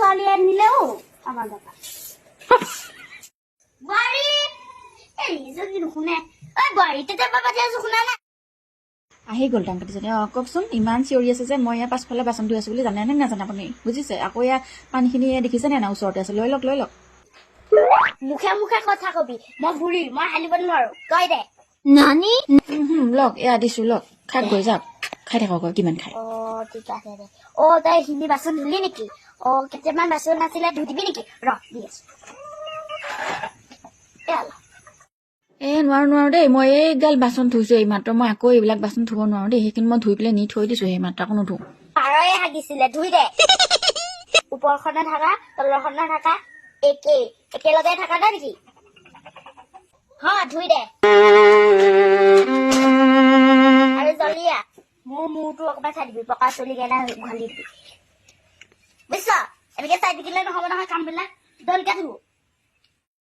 আনিলে অ আমাৰ দাদা। এই নুশুনে ঐ শুনা আহি গ'ল টাংকাটিজনী অঁ কওকচোন ইমান চিঞৰি আছে যে মই ইয়াৰ পাছফালে বাচন ধুই আছো বুলি জানে নে নাজানে আপুনি? বুজিছে? আকৌ ইয়াৰ পানীখিনি দেখিছে নে নাই ওচৰতে আছে? লৈ লওক লৈ লওক। মুখে মুখে কথা কবি। মই বুঢ়ী মই হালিব নোৱাৰো। তই দে। নানি? লওক এয়া দিছো লওক। খাক গৈ যাওক। খাই থাকক কিমান খায়। অ ঠিক আছে দে। অ তই এইখিনি বাচন ধুলি নেকি? অ কেইটামান বাচন আছিলে ধুই দিবি নেকি ৰ দি আছো। এ নোৱাৰো নোৱাৰো দেই মই এইগাল বাচন ধুইছো এইমাত্ৰ মই আকৌ এইবিলাক বাচন ধুব নোৱাৰো দেই সেইখিনি মই ধুই পেলাই নি থৈ দিছো সেইমাত্ৰ আকৌ নুধো পাৰয়ে হাগিছিলে ধুই দে ওপৰখনে থাকা তলৰখনে থাকা একেই একেলগে থাকা নাই নেকি হয় ধুই দে আৰু জলিয়া মোৰ মূৰটো অকণমান চাই দিবি পকা চুলি কেইটা ঘালি দিবি বুঝছ? এদিকে চাই থাকিলে নহব নহয় কামবিলাক। কামবিল্লা দলকে দিব